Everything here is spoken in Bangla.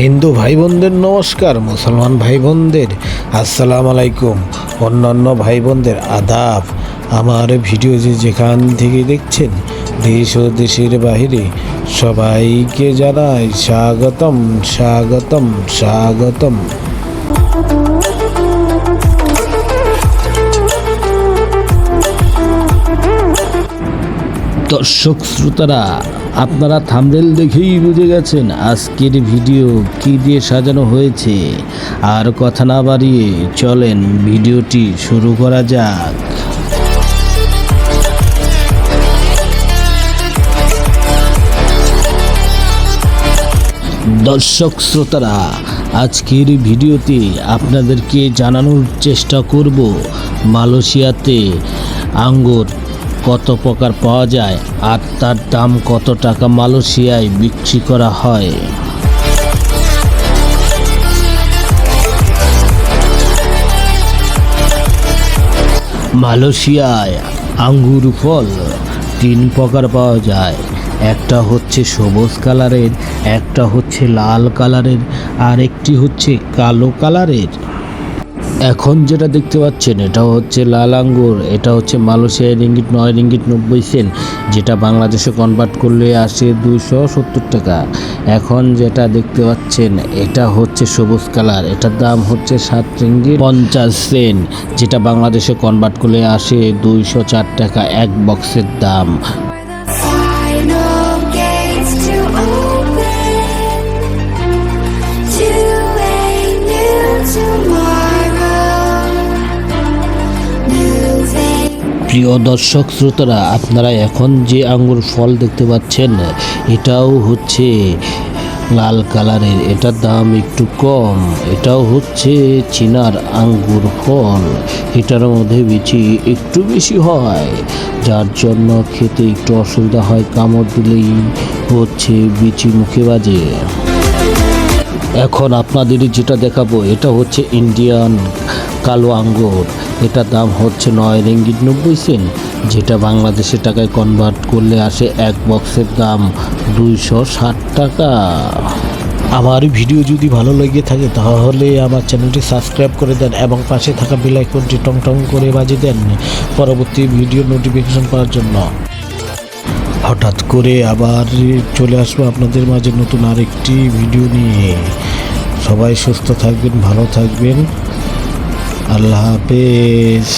হিন্দু ভাই বোনদের নমস্কার, মুসলমান ভাই বোনদের আসসালামু আলাইকুম অন্যান্য ভাই বোনদের আদাব। আমার ভিডিও যে যেখান থেকে দেখছেন, দেশ ও দেশের বাইরে সবাইকে জানাই স্বাগতম স্বাগতম স্বাগতম। দর্শক, শ্রোতারা আপনারা থামরেল দেখেই বুঝে গেছেন আজকের ভিডিও কি দিয়ে সাজানো হয়েছে। আর কথা না বাড়িয়ে চলেন ভিডিওটি শুরু করা যাক। দর্শক শ্রোতারা, আজকের ভিডিওতে আপনাদেরকে জানানোর চেষ্টা করব মালয়েশিয়াতে আঙ্গুর কত প্রকার পাওয়া যায় আর তার দাম কত টাকা মালয়েশিয়ায় বিক্রি করা হয়। মালয়েশিয়ায় আঙ্গুর ফল তিন প্রকার পাওয়া যায়। একটা হচ্ছে সবুজ কালারের, একটা হচ্ছে লাল কালারের আর একটি হচ্ছে কালো কালারের। এখন যেটা দেখতে পাচ্ছেন, এটা হচ্ছে লাল আঙ্গুর, এটা হচ্ছে মালয়েশিয়ায় রিঙ্গিট নয় রিঙ্গিট নব্বই সেন্ট, যেটা বাংলাদেশে কনভার্ট করলে আসে দুইশো সত্তর টাকা। এখন যেটা দেখতে পাচ্ছেন, এটা হচ্ছে সবুজ কালার, এটার দাম হচ্ছে সাত রিঙ্গিট পঞ্চাশ সেন্ট, যেটা বাংলাদেশে কনভার্ট করলে আসে দুইশো চার টাকা এক বক্সের দাম। প্রিয় দর্শক, শ্রোতারা, আপনারা এখন যে আঙ্গুর ফল দেখতে পাচ্ছেন, এটাও হচ্ছে লাল কালারের। এটার দাম একটু কম। এটাও হচ্ছে চিনার আঙ্গুর ফল। এটার মধ্যে বিচি একটু বেশি হয়। যার জন্য খেতে একটু অসুবিধা হয়, কামড় দিলেই হচ্ছে বিচি মুখে বাজে। এখন আপনাদের যেটা দেখাবো, এটা হচ্ছে ইন্ডিয়ান কালো আঙ্গুর। এটার দাম হচ্ছে নয় রিঙ্গিট নব্বই সেন্ট যেটা বাংলাদেশের টাকায় কনভার্ট করলে আসে এক বক্সের দাম দুইশো ষাট টাকা। আমার ভিডিও যদি ভালো লেগে থাকে, তাহলে আমার চ্যানেলটি সাবস্ক্রাইব করে দেন এবং পাশে থাকা বেল আইকনটি টং টং করে বাজিয়ে দেন পরবর্তী ভিডিও নোটিফিকেশন পাওয়ার জন্য। হঠাৎ করে আবার চলে আসব আপনাদের মাঝে নতুন আরেকটি ভিডিও নিয়ে। সবাই সুস্থ থাকবেন, ভালো থাকবেন। আল্লাহ হাফেজ।